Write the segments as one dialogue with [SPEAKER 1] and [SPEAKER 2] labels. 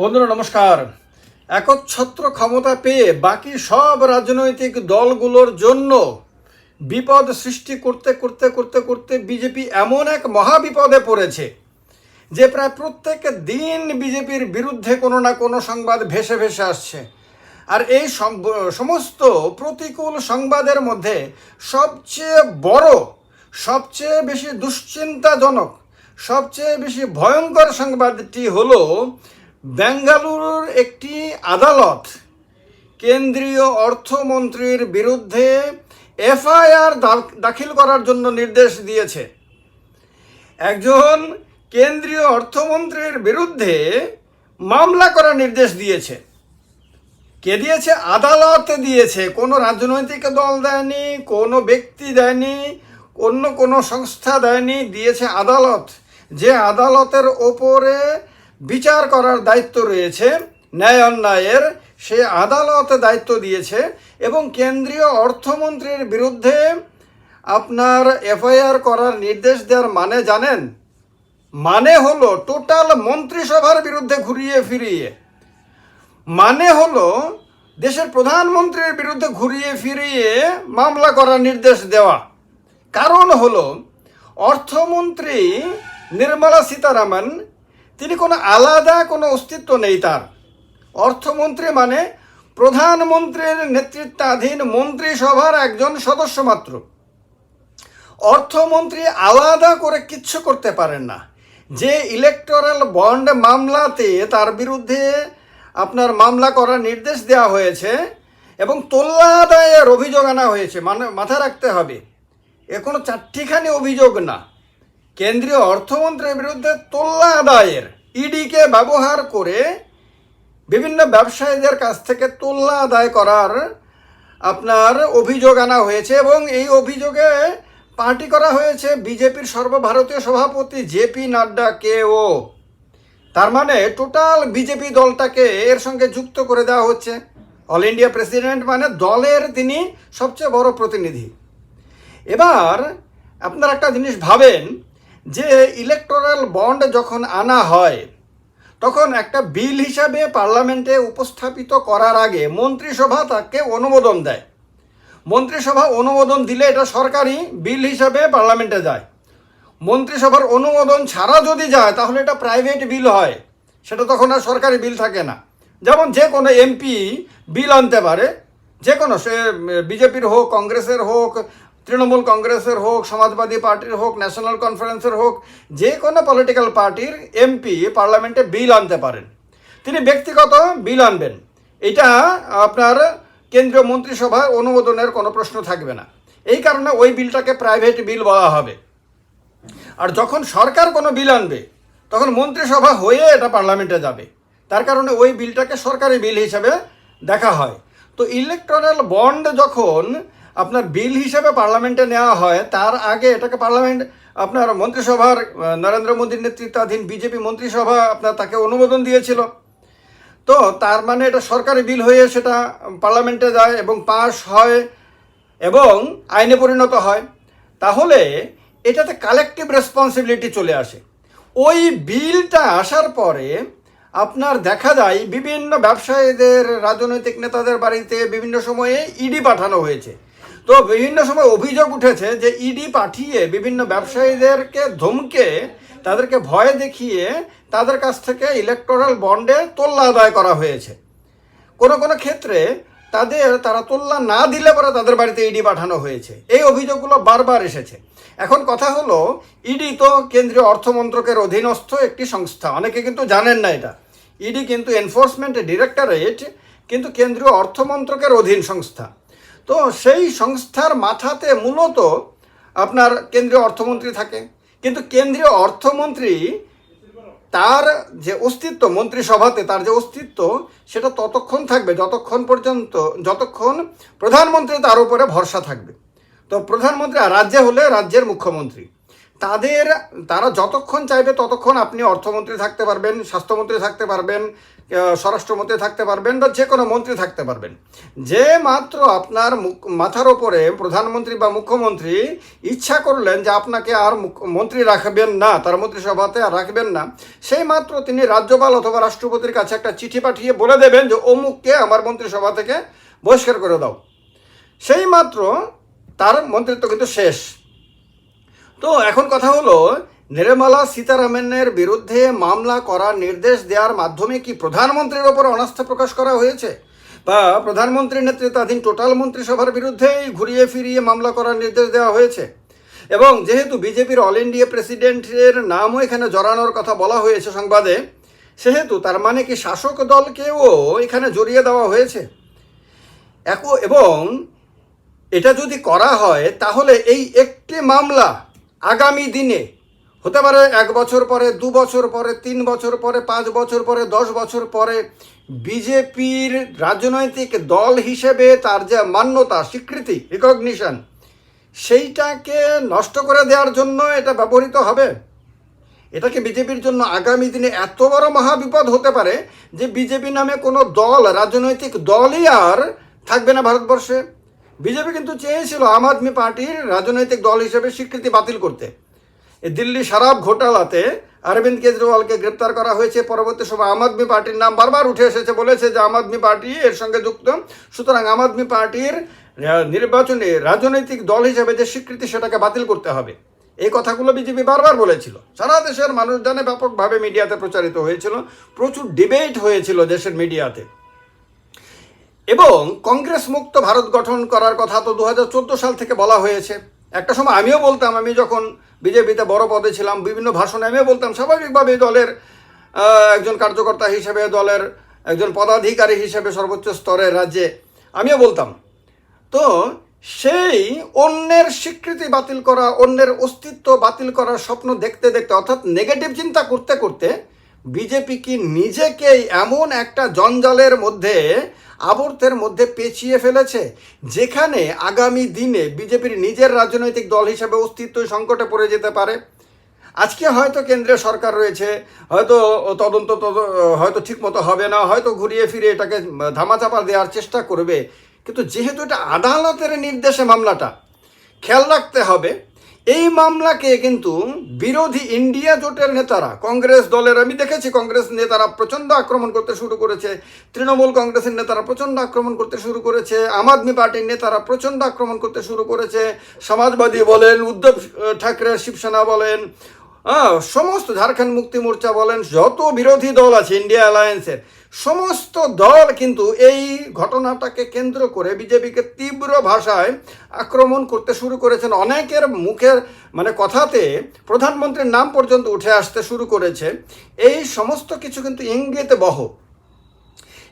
[SPEAKER 1] বন্ধুরা, নমস্কার। একচ্ছত্র ক্ষমতা পেয়ে বাকি সব রাজনৈতিক দলগুলোর জন্য বিপদ সৃষ্টি করতে করতে করতে করতে বিজেপি এমন এক মহাবিপদে পড়েছে, যে প্রায় প্রত্যেক দিন বিজেপির বিরুদ্ধে কোনো না কোনো সংবাদ ভেসে ভেসে আসছে। আর এই সমস্ত প্রতিকূল সংবাদের মধ্যে সবচেয়ে বড়, সবচেয়ে বেশি দুশ্চিন্তাজনক, সবচেয়ে বেশি ভয়ঙ্কর সংবাদটি হলো বেঙ্গালুরুর একটি আদালত কেন্দ্রীয় অর্থমন্ত্রীর বিরুদ্ধে এফআইআর দাখিল করার জন্য নির্দেশ দিয়েছে। একজন কেন্দ্রীয় অর্থমন্ত্রীর বিরুদ্ধে মামলা করার নির্দেশ দিয়েছে। কে দিয়েছে? আদালত দিয়েছে। কোনো রাজনৈতিক দল দেয়নি, কোনো ব্যক্তি দেয়নি, অন্য কোনো সংস্থা দেয়নি, দিয়েছে আদালত। যে আদালতের ওপরে বিচার করার দায়িত্ব রয়েছে, ন্যায় অন্যায়ের, সে আদালত দায়িত্ব দিয়েছে এবং কেন্দ্রীয় অর্থমন্ত্রীর বিরুদ্ধে আপনার এফআইআর করার নির্দেশ দেওয়ার মানে জানেন? মানে হলো টোটাল মন্ত্রিসভার বিরুদ্ধে ঘুরিয়ে ফিরিয়ে। মানে হলো দেশের প্রধানমন্ত্রীর বিরুদ্ধে ঘুরিয়ে ফিরিয়ে মামলা করার নির্দেশ দেওয়া। কারণ হলো অর্থমন্ত্রী নির্মলা সীতারামন তিনি কোনো আলাদা কোনো অস্তিত্ব নেই তার। অর্থমন্ত্রী মানে প্রধানমন্ত্রীর নেতৃত্বাধীন মন্ত্রিসভার একজন সদস্য মাত্র। অর্থমন্ত্রী আলাদা করে কিচ্ছু করতে পারেন না। যে ইলেকটোরাল বন্ড মামলাতে তার বিরুদ্ধে আপনার মামলা করার নির্দেশ দেওয়া হয়েছে এবং তোল্লা আদায়ের অভিযোগ আনা হয়েছে মানে মাথায় রাখতে হবে। এ কোনো চারটিখানি অভিযোগ না। কেন্দ্রীয় অর্থমন্ত্রীর বিরুদ্ধে তোল্লা আদায়ের ইডিকে ব্যবহার করে বিভিন্ন ব্যবসায়ীদের কাছ থেকে তোল্লা আদায় করার আপনার অভিযোগ আনা হয়েছে এবং এই অভিযোগে পার্টি করা হয়েছে বিজেপির সর্বভারতীয় সভাপতি জেপি ও। তার মানে টোটাল বিজেপি দলটাকে এর সঙ্গে যুক্ত করে দেওয়া হচ্ছে। অল ইন্ডিয়া প্রেসিডেন্ট মানে দলের তিনি সবচেয়ে বড় প্রতিনিধি। এবার আপনারা একটা জিনিস ভাবেন যে ইলেকটোরাল বন্ড যখন আনা হয়, তখন একটা বিল হিসাবে পার্লামেন্টে উপস্থাপিত করার আগে মন্ত্রিসভা তাকে অনুমোদন দেয়। মন্ত্রিসভা অনুমোদন দিলে এটা সরকারি বিল হিসাবে পার্লামেন্টে যায়। মন্ত্রিসভার অনুমোদন ছাড়া যদি যায়, তাহলে এটা প্রাইভেট বিল হয়। সেটা তখন আর সরকারি বিল থাকে না। যেমন যে কোনো এমপি বিল আনতে পারে, যে কোনো সে বিজেপির হোক, কংগ্রেসের হোক তৃণমূল কংগ্রেসের হোক, সমাজবাদী পার্টির হোক, ন্যাশনাল কনফারেন্সের হোক, যে কোনো পলিটিক্যাল পার্টির এমপি পার্লামেন্টে বিল আনতে পারেন। তিনি ব্যক্তিগত বিল আনবেন। এটা আপনার কেন্দ্রীয় মন্ত্রিসভায় অনুমোদনের কোনো প্রশ্ন থাকবে না। এই কারণে ওই বিলটাকে প্রাইভেট বিল বলা হবে। আর যখন সরকার কোনো বিল আনবে, তখন মন্ত্রিসভা হয়ে এটা পার্লামেন্টে যাবে। তার কারণে ওই বিলটাকে সরকারি বিল হিসাবে দেখা হয়। তো ইলেকট্রাল বন্ড যখন আপনার বিল হিসেবে পার্লামেন্টে নেওয়া হয়, তার আগে এটাকে পার্লামেন্ট, আপনার মন্ত্রিসভার নরেন্দ্র মোদীর নেতৃত্বাধীন বিজেপি মন্ত্রিসভা আপনার তাকে অনুমোদন দিয়েছিল। তো তার মানে এটা সরকারি বিল হয়ে সেটা পার্লামেন্টে যায় এবং পাস হয় এবং আইনে পরিণত হয়। তাহলে এটাতে কালেকটিভ রেসপন্সিবিলিটি চলে আসে। ওই বিলটা আসার পরে আপনার দেখা যায় বিভিন্ন ব্যবসায়ীদের, রাজনৈতিক নেতাদের বাড়িতে বিভিন্ন সময়ে ইডি পাঠানো হয়েছে। তো বিভিন্ন সময় অভিযোগ উঠেছে যে ইডি পাঠিয়ে বিভিন্ন ব্যবসায়ীদেরকে ধমকে তাদেরকে ভয় দেখিয়ে তাদের কাছ থেকে ইলেকটোরাল বন্ডে তোল্লা আদায় করা হয়েছে। কোনো কোনো ক্ষেত্রে তাদের, তারা তোল্লা না দিলে পরে তাদের বাড়িতে ইডি পাঠানো হয়েছে। এই অভিযোগগুলো বারবার এসেছে। এখন কথা হলো ইডি তো কেন্দ্রীয় অর্থমন্ত্রকের অধীনস্থ একটি সংস্থা। অনেকে কিন্তু জানেন না এটা। ইডি কিন্তু এনফোর্সমেন্ট ডিরেক্টরেট কিন্তু কেন্দ্রীয় অর্থমন্ত্রকের অধীন সংস্থা। তো সেই সংস্থার মাথাতে মূলত আপনার কেন্দ্রীয় অর্থমন্ত্রী থাকে। কিন্তু কেন্দ্রীয় অর্থমন্ত্রী তার যে অস্তিত্ব মন্ত্রিসভাতে, তার যে অস্তিত্ব, সেটা ততক্ষণ থাকবে, যতক্ষণ পর্যন্ত, যতক্ষণ প্রধানমন্ত্রী তার উপরে ভরসা থাকবে। তো প্রধানমন্ত্রী রাজ্যে হলে রাজ্যের মুখ্যমন্ত্রী। তাদের, তারা যতক্ষণ চাইবে ততক্ষণ আপনি অর্থমন্ত্রী থাকতে পারবেন, স্বাস্থ্যমন্ত্রী থাকতে পারবেন স্বরাষ্ট্রমন্ত্রী থাকতে পারবেন বা যে কোনো মন্ত্রী থাকতে পারবেন। যে মাত্র আপনার মাথার ওপরে প্রধানমন্ত্রী বা মুখ্যমন্ত্রী ইচ্ছা করলেন যে আপনাকে আর মন্ত্রী রাখবেন না, তার মন্ত্রিসভাতে আর রাখবেন না, সেই মাত্র তিনি রাজ্যপাল অথবা রাষ্ট্রপতির কাছে একটা চিঠি পাঠিয়ে বলে দেবেন যে, অমুককে আমার মন্ত্রিসভা থেকে বহিষ্কার করে দাও। সেই মাত্র তার মন্ত্রিত্ব কিন্তু শেষ। তো এখন কথা হলো, নির্মলা সীতারামনের বিরুদ্ধে মামলা করার নির্দেশ দেওয়ার মাধ্যমে কি প্রধানমন্ত্রীর ওপর অনাস্থা প্রকাশ করা হয়েছে? বা প্রধানমন্ত্রীর নেতৃত্বাধীন টোটাল মন্ত্রিসভার বিরুদ্ধেই ঘুরিয়ে ফিরিয়ে মামলা করার নির্দেশ দেওয়া হয়েছে? এবং যেহেতু বিজেপির অল ইন্ডিয়া প্রেসিডেন্টের নামও এখানে জড়ানোর কথা বলা হয়েছে সংবাদে, সেহেতু তার মানে কি শাসক দলকেও এখানে জড়িয়ে দেওয়া হয়েছে? এবং এটা যদি করা হয়, তাহলে এই একটি মামলা আগামী দিনে হতে পারে এক বছর পরে, দু বছর পরে, তিন বছর পরে, পাঁচ বছর পরে, দশ বছর পরে, বিজেপির রাজনৈতিক দল হিসেবে তার যে মান্যতা, স্বীকৃতি রিকগনিশন সেইটাকে নষ্ট করে দেওয়ার জন্য এটা ব্যবহৃত হবে? এটাকে বিজেপির জন্য আগামী দিনে এত বড় মহাবিপদ হতে পারে যে বিজেপি নামে কোনো দল, রাজনৈতিক দলই আর থাকবে না ভারতবর্ষে? বিজেপি কিন্তু চেয়েছিল আম আদমি পার্টির রাজনৈতিক দল হিসেবে স্বীকৃতি বাতিল করতে। দিল্লি শরাব ঘোটালাতে অরবিন্দ কেজরিওয়ালকে গ্রেপ্তার করা হয়েছে। পরবর্তী সময় আম আদমি পার্টির নাম বারবার উঠে এসেছে, বলেছে যে আম আদমি পার্টি এর সঙ্গে যুক্ত। সুতরাং আম আদমি পার্টির নির্বাচনে রাজনৈতিক দল হিসেবে যে স্বীকৃতি সেটাকে বাতিল করতে হবে। এই কথাগুলো বিজেপি বারবার বলেছিল। সারা দেশের মানুষ জানে, ব্যাপকভাবে মিডিয়াতে প্রচারিত হয়েছিল। প্রচুর ডিবেট হয়েছিল দেশের মিডিয়াতে। এবং কংগ্রেস মুক্ত ভারত গঠন করার কথা তো দু হাজার চোদ্দ সাল থেকে বলা হয়েছে। একটা সময় আমিও বলতাম, আমি যখন বিজেপিতে বড় পদে ছিলাম, বিভিন্ন ভাষণে আমিও বলতাম স্বাভাবিকভাবে দলের একজন কার্যকর্তা হিসেবে, দলের একজন পদাধিকারী হিসেবে সর্বোচ্চ স্তরের রাজ্যে আমিও বলতাম। তো সেই অন্যের স্বীকৃতি বাতিল করা, অন্যের অস্তিত্ব বাতিল করার স্বপ্ন দেখতে দেখতে, অর্থাৎ নেগেটিভ চিন্তা করতে করতে বিজেপি কি নিজেকেই এমন একটা জঞ্জালের মধ্যে, আবর্তের মধ্যে পেঁচিয়ে ফেলেছে? যেখানে আগামী দিনে বিজেপির নিজের রাজনৈতিক দল হিসেবে অস্তিত্বই সংকটে পড়ে যেতে পারে? আজকে হয়তো কেন্দ্রীয় সরকার রয়েছে, হয়তো তদন্ত তদ- হয়তো ঠিক মতো হবে না, হয়তো ঘুরিয়ে ফিরে এটাকে ধামাচাপা দেওয়ার চেষ্টা করবে। কিন্তু যেহেতু এটা আদালতের নির্দেশে মামলাটা, খেয়াল রাখতে হবে এই মামলাকে কিন্তু বিরোধী ইন্ডিয়া জোটের নেতারা, কংগ্রেস দলের, আমি দেখেছি কংগ্রেস নেতারা প্রচণ্ড আক্রমণ করতে শুরু করেছে, তৃণমূল কংগ্রেসের নেতারা প্রচণ্ড আক্রমণ করতে শুরু করেছে, আম আদমি পার্টির নেতারা প্রচণ্ড আক্রমণ করতে শুরু করেছে, সমাজবাদী বলেন, উদ্ধব ঠাকরে, শিবসেনা বলেন সমস্ত ঝাড়খণ্ড মুক্তি মোর্চা বলেন, যত বিরোধী দল আছে, ইন্ডিয়া অ্যালায়েন্সের সমস্ত দল কিন্তু এই ঘটনাটাকে কেন্দ্র করে বিজেপিকে তীব্র ভাষায় আক্রমণ করতে শুরু করেছেন। অনেকের মুখের মানে কথাতে প্রধানমন্ত্রীর নাম পর্যন্ত উঠে আসতে শুরু করেছে। এই সমস্ত কিছু কিন্তু ইঙ্গিত বহ।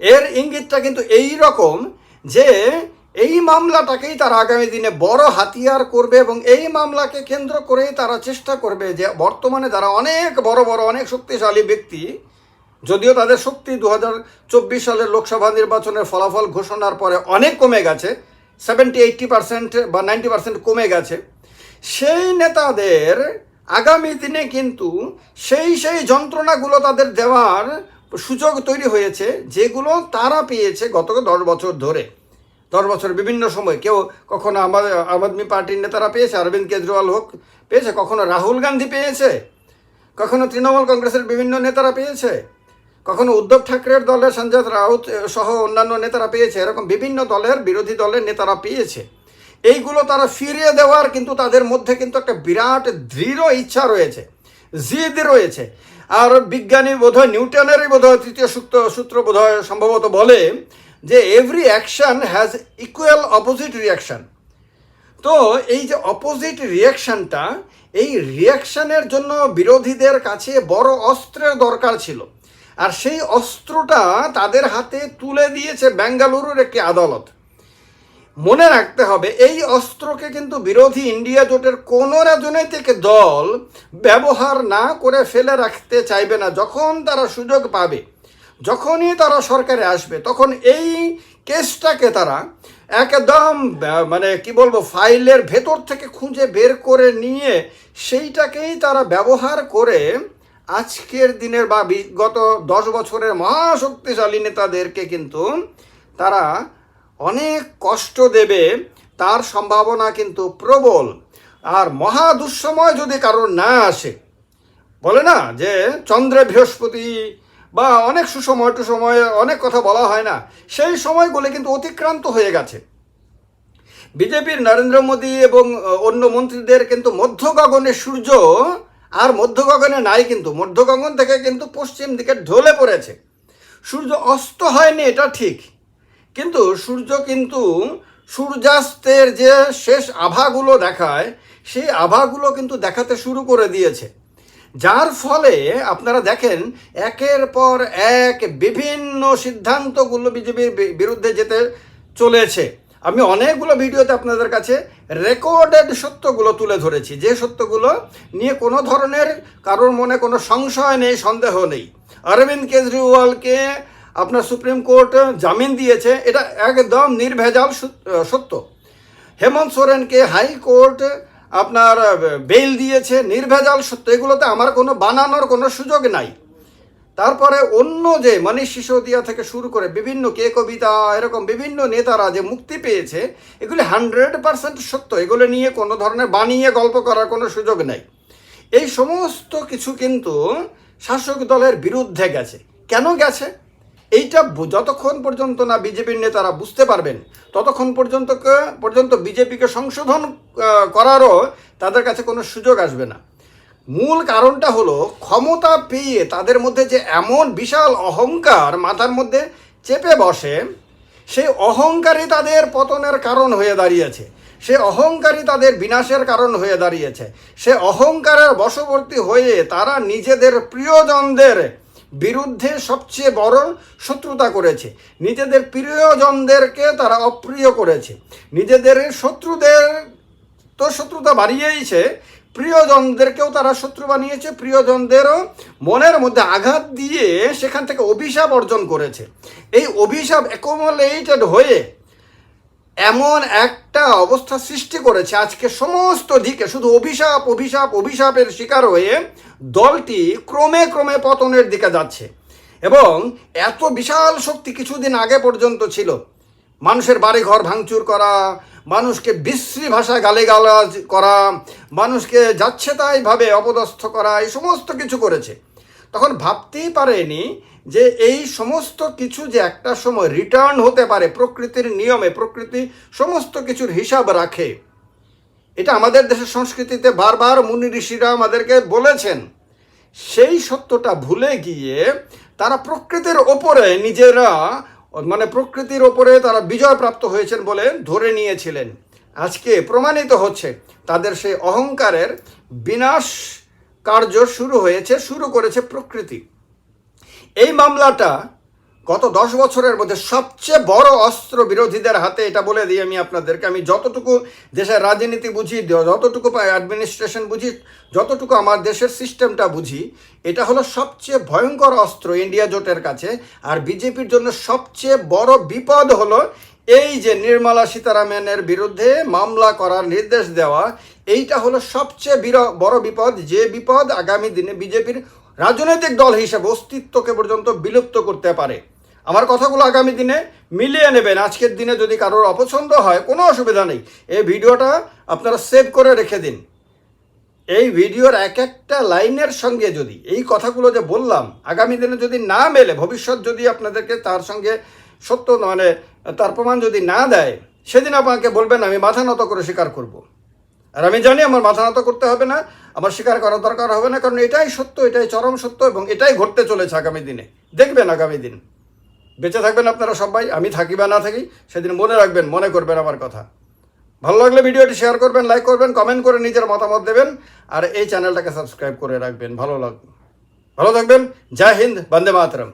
[SPEAKER 1] এর ইঙ্গিতটা কিন্তু এই রকম যে এই মামলাটাকেই তারা আগামী দিনে বড় হাতিয়ার করবে এবং এই মামলাকে কেন্দ্র করেই তারা চেষ্টা করবে যে বর্তমানে যারা অনেক বড় বড়, অনেক শক্তিশালী ব্যক্তি যদিও তাদের শক্তি দু সালের লোকসভা নির্বাচনের ফলাফল ঘোষণার পরে অনেক কমে গেছে সেভেন্টি এইট্টি পার্সেন্ট বা নাইনটি পার্সেন্ট কমে গেছে। সেই নেতাদের আগামী দিনে কিন্তু সেই সেই যন্ত্রণাগুলো তাদের দেওয়ার সুযোগ তৈরি হয়েছে, যেগুলো তারা পেয়েছে গত দশ বছর ধরে। দশ বছর বিভিন্ন সময়। কেউ কখনো আমার আম আদমি পার্টির নেতারা পেয়েছে, অরবিন্দ কেজরিওয়াল হোক, পেয়েছে। কখনো রাহুল গান্ধী পেয়েছে, কখনো তৃণমূল কংগ্রেসের বিভিন্ন নেতারা পেয়েছে। কখনো উদ্ধব ঠাকরের দলের সঞ্জয় রাউত সহ অন্যান্য নেতারা পেয়েছে। এরকম বিভিন্ন দলের বিরোধী দলের নেতারা পেয়েছে। এইগুলো তারা ফিরিয়ে দেওয়ার কিন্তু তাদের মধ্যে কিন্তু একটা বিরাট দৃঢ় ইচ্ছা রয়েছে, জিদ রয়েছে। আর বিজ্ঞানী বোধহয় নিউটনেরই বোধহয় তৃতীয় সূত্র সূত্র বোধহয় সম্ভবত বলে যে every action has equal opposite reaction তো এই যে অপোজিট রিয়াকশনটা এই রিয়াকশনের জন্য বিরোধীদের কাছে বড় অস্ত্রের দরকার ছিল। আর সেই অস্ত্রটা তাদের হাতে তুলে দিয়েছে বেঙ্গালুরুর একটি আদালত। মনে রাখতে হবে, এই অস্ত্রকে কিন্তু বিরোধী ইন্ডিয়া জোটের কোনো রাজনৈতিক দল ব্যবহার না করে ফেলে রাখতে চাইবে না। যখন তারা সুযোগ পাবে, যখনই তারা সরকারে আসবে, তখন এই কেসটাকে তারা একদম মানে কি বলব, ফাইলের ভেতর থেকে খুঁজে বের করে নিয়ে সেইটাকেই তারা ব্যবহার করে আজকের দিনের বা বিগত দশ বছরের মহাশক্তিশালী নেতাদেরকে কিন্তু তারা অনেক কষ্ট দেবে, তার সম্ভাবনা কিন্তু প্রবল। আর মহা দুঃসময় যদি কারোর না আসে, বলে না যে চন্দ্রে বৃহস্পতি বা অনেক সুসময় টুসময় অনেক কথা বলা হয় না, সেই সময়গুলো কিন্তু অতিক্রান্ত হয়ে গেছে। বিজেপির নরেন্দ্র মোদী এবং অন্য মন্ত্রীদের কিন্তু মধ্য গগনে সূর্য আর মধ্য গগনে নাই কিন্তু মধ্য গগন থেকে কিন্তু পশ্চিম দিকে ঢলে পড়েছে। সূর্য অস্ত হয়নি, এটা ঠিক। কিন্তু সূর্য কিন্তু সূর্যাস্তের যে শেষ আভাগুলো দেখায়, সেই আভাগুলো কিন্তু দেখাতে শুরু করে দিয়েছে। যার ফলে আপনারা দেখেন, একের পর এক বিভিন্ন সিদ্ধান্তগুলো বিজেপির বিরুদ্ধে যেতে চলেছে। আমি অনেকগুলো ভিডিওতে আপনাদের কাছে রেকর্ডেড সত্যগুলো তুলে ধরেছি। যে সত্যগুলো নিয়ে কোনো ধরনের কারোর মনে কোনো সংশয় নেই, সন্দেহ নেই। অরবিন্দ কেজরিওয়ালকে আপনার সুপ্রিম কোর্ট জামিন দিয়েছে, এটা একদম নির্ভেজাল সত্য। হেমন্ত সোরেনকে হাইকোর্ট আপনার বেল দিয়েছে, নির্ভেজাল সত্য। এগুলোতে আমার কোনো বানানোর কোনো সুযোগ নাই। তারপরে অন্য যে মনীষ সিসোদিয়া থেকে শুরু করে বিভিন্ন কে কবিতা, এরকম বিভিন্ন নেতারা যে মুক্তি পেয়েছে, এগুলি হান্ড্রেড পার্সেন্ট সত্য। এগুলো নিয়ে কোনো ধরনের বানিয়ে গল্প করার কোনো সুযোগ নেই। এই সমস্ত কিছু কিন্তু শাসক দলের বিরুদ্ধে গেছে। কেন গেছে? এইটা যতক্ষণ পর্যন্ত না বিজেপির নেতারা বুঝতে পারবেন, ততক্ষণ পর্যন্ত পর্যন্ত বিজেপিকে সংশোধন করারও তাদের কাছে কোনো সুযোগ আসবে না। মূল কারণটা হলো ক্ষমতা পেয়ে তাদের মধ্যে যে এমন বিশাল অহংকার মাথার মধ্যে চেপে বসে, সেই অহংকারই তাদের পতনের কারণ হয়ে দাঁড়িয়েছে। সে অহংকারই তাদের বিনাশের কারণ হয়ে দাঁড়িয়েছে। সে অহংকারের বশবর্তী হয়ে তারা নিজেদের প্রিয়জনদের বিরুদ্ধে সবচেয়ে বড় শত্রুতা করেছে। নিজেদের প্রিয়জনদেরকে তারা অপ্রিয় করেছে। নিজেদের শত্রুদের তো শত্রুতা বাড়িয়েইছে প্রিয়জনদেরকেও তারা শত্রু বানিয়েছে, প্রিয়জনদেরও মনের মধ্যে আঘাত দিয়ে সেখান থেকে অভিশাপ অর্জন করেছে। এই অভিশাপ অ্যাকোমোলেটেড হয়ে এমন একটা অবস্থা সৃষ্টি করেছে। আজকে সমস্ত দিকে শুধু অভিশাপ অভিশাপ, অভিশাপের শিকার হয়ে দলটি ক্রমে ক্রমে পতনের দিকে যাচ্ছে। এবং এত বিশাল শক্তি কিছুদিন আগে পর্যন্ত ছিল। মানুষের বাড়ি ঘর ভাঙচুর করা মানুষকে বিশ্রী ভাষায় গালিগালাজ করা, মানুষকে যাচ্ছে তাই ভাবে অপদস্থ করা, এই সমস্ত কিছু করেছে। তখন ভাবতেই পারেনি যে এই সমস্ত কিছু যে একটা সময় রিটার্ন হতে পারে, প্রকৃতির নিয়মে, প্রকৃতি সমস্ত কিছুর হিসাব রাখে, এটা আমাদের দেশের সংস্কৃতিতে বারবার মুনি ঋষিরা আমাদেরকে বলেছেন। সেই সত্যটা ভুলে গিয়ে তারা প্রকৃতির ওপরে নিজেরা মানে প্রকৃতির ওপরে তারা বিজয় প্রাপ্ত হয়েছেন বলে ধরে নিয়েছিলেন। আজকে প্রমাণিত হচ্ছে, তাদের সেই অহংকারের বিনাশ কার্য শুরু হয়েছে, শুরু করেছে প্রকৃতি। এই মামলাটা গত দশ বছরের মধ্যে সবচেয়ে বড় অস্ত্র বিরোধীদের হাতে এটা বলে দিই আমি আপনাদেরকে। আমি যতটুকু দেশের রাজনীতি বুঝি, যতটুকু অ্যাডমিনিস্ট্রেশন বুঝি, যতটুকু আমার দেশের সিস্টেমটা বুঝি, এটা হলো সবচেয়ে ভয়ঙ্কর অস্ত্র ইন্ডিয়া জোটের কাছে। আর বিজেপির জন্য সবচেয়ে বড় বিপদ হলো এই যে নির্মলা সীতারামনের বিরুদ্ধে মামলা করার নির্দেশ দেওয়া। এইটা হলো সবচেয়ে বড় বিপদ। যে বিপদ আগামী দিনে বিজেপির রাজনৈতিক দল হিসেবে অস্তিত্বকে পর্যন্ত বিলুপ্ত করতে পারে। আমার কথাগুলো আগামী দিনে মিলিয়ে নেবেন। আজকের দিনে যদি কারোর অপছন্দ হয়, কোনো অসুবিধা নেই। এই ভিডিওটা আপনারা সেভ করে রেখে দিন। এই ভিডিওর এক একটা লাইনের সঙ্গে যদি, এই কথাগুলো যে বললাম, আগামী দিনে যদি না মেলে, ভবিষ্যৎ যদি আপনাদেরকে তার সঙ্গে সত্য মানে তার প্রমাণ যদি না দেয়, সেদিন আপনাকে বলবেন, আমি মাথা নত করে স্বীকার করব। আর আমি জানি আমার মাথা নত করতে হবে না, আমার স্বীকার করার দরকার হবে না, কারণ এটাই সত্য, এটাই চরম সত্য এবং এটাই ঘটতে চলেছে আগামী দিনে। দেখবেন আগামী দিন। বেঁচে থাকবেন আপনারা সবাই, আমি থাকি বা না থাকি, সেদিন মনে রাখবেন, মনে করবেন আমার কথা। ভালো লাগলে ভিডিওটি শেয়ার করবেন লাইক করবেন কমেন্ট করে নিজের মতামত দেবেন, আর এই চ্যানেলটাকে সাবস্ক্রাইব করে রাখবেন। ভালো লাগবে ভালো থাকবেন। জয় হিন্দ, বন্দে মাতরম।